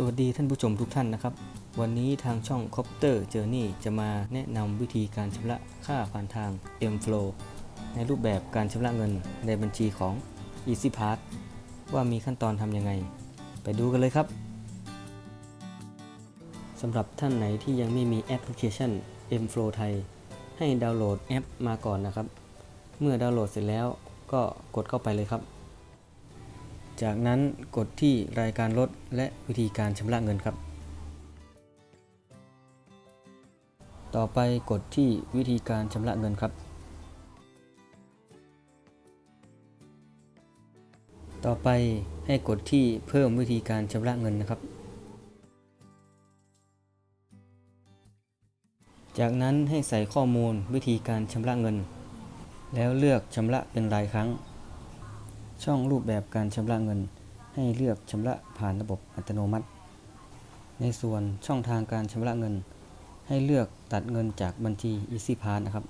สวัสดีท่านผู้ชมทุกท่านนะครับ วันนี้ทางช่อง Copter Journey จะมาแนะนำวิธีการชำระค่าผ่านทาง M-Flow ในรูปแบบการชำระเงินในบัญชีของ EasyPass ว่ามีขั้นตอนทำยังไง ไปดูกันเลยครับสำหรับท่านไหนที่ยังไม่มีแอปพลิเคชัน M-Flow ไทย ให้ดาวน์โหลดแอปมาก่อนนะครับ เมื่อดาวน์โหลดเสร็จแล้วก็กดเข้าไปเลยครับ จากนั้นกดที่รายการลดและวิธีการชำระเงินครับ ต่อไปกดที่วิธีการชำระเงินครับ ต่อไปให้กดที่เพิ่มวิธีการชำระเงินนะครับ จากนั้นให้ใส่ข้อมูลวิธีการชำระเงิน แล้วเลือกชำระเป็นรายครั้ง ช่องรูปแบบการชำระเงิน ให้เลือกชำระผ่านระบบอัตโนมัติ ในส่วนช่องทางการชำระเงิน ให้เลือกตัดเงินจากบัญชี EasyPass นะครับ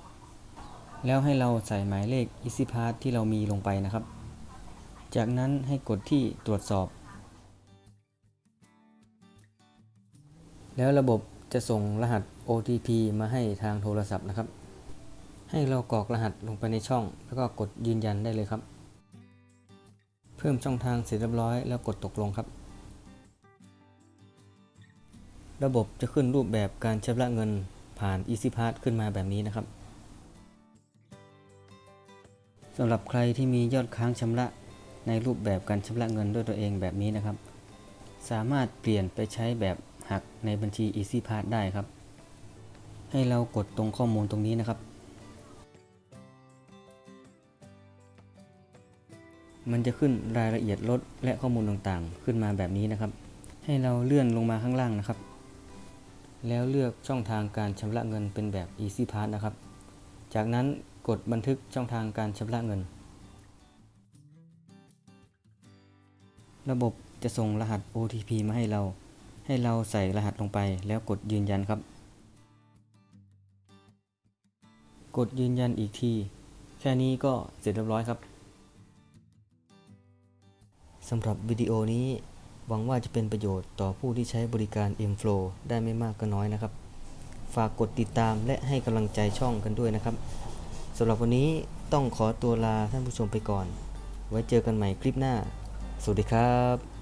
แล้วให้เราใส่หมายเลข EasyPass ที่เรามีลงไปนะครับ จากนั้นให้กดที่ตรวจสอบ แล้วระบบจะส่งรหัส OTP มาให้ทางโทรศัพท์นะครับ ให้เรากรอกรหัสลงไปในช่อง แล้วก็กดยืนยันได้เลยครับ เพิ่มช่องทางเสร็จเรียบร้อยแล้วกดตกลงครับ ระบบจะขึ้นรูปแบบการชำระเงินผ่าน EasyPass ขึ้นมาแบบนี้นะครับสำหรับใครที่มียอดค้างชำระในรูปแบบการชำระเงินด้วยตัวเองแบบนี้นะครับ สามารถเปลี่ยนไปใช้แบบหักในบัญชี EasyPass ได้ครับ ให้เรากดตรงข้อมูลตรงนี้นะครับ มันจะขึ้นรายละเอียดรถและข้อมูลต่างๆ ขึ้นมาแบบนี้นะครับ ให้เราเลื่อนลงมาข้างล่างนะครับ แล้วเลือกช่องทางการชำระเงินเป็นแบบ Easy Pass นะครับ จากนั้นกดบันทึกช่องทางการชำระเงิน ระบบจะส่งรหัส OTP มาให้เรา ให้เราใส่รหัสลงไปแล้วกดยืนยันครับ กดยืนยันอีกที แค่นี้ก็เสร็จเรียบร้อยครับ สำหรับวิดีโอนี้หวังว่าจะเป็นประโยชน์ต่อผู้ที่ใช้บริการ M-Flow ได้ไม่มากก็น้อยนะครับ ฝากกดติดตามและให้กำลังใจช่องกันด้วยนะครับสำหรับวันนี้ต้องขอตัวลาท่านผู้ชมไปก่อน ไว้เจอกันใหม่คลิปหน้า สวัสดีครับ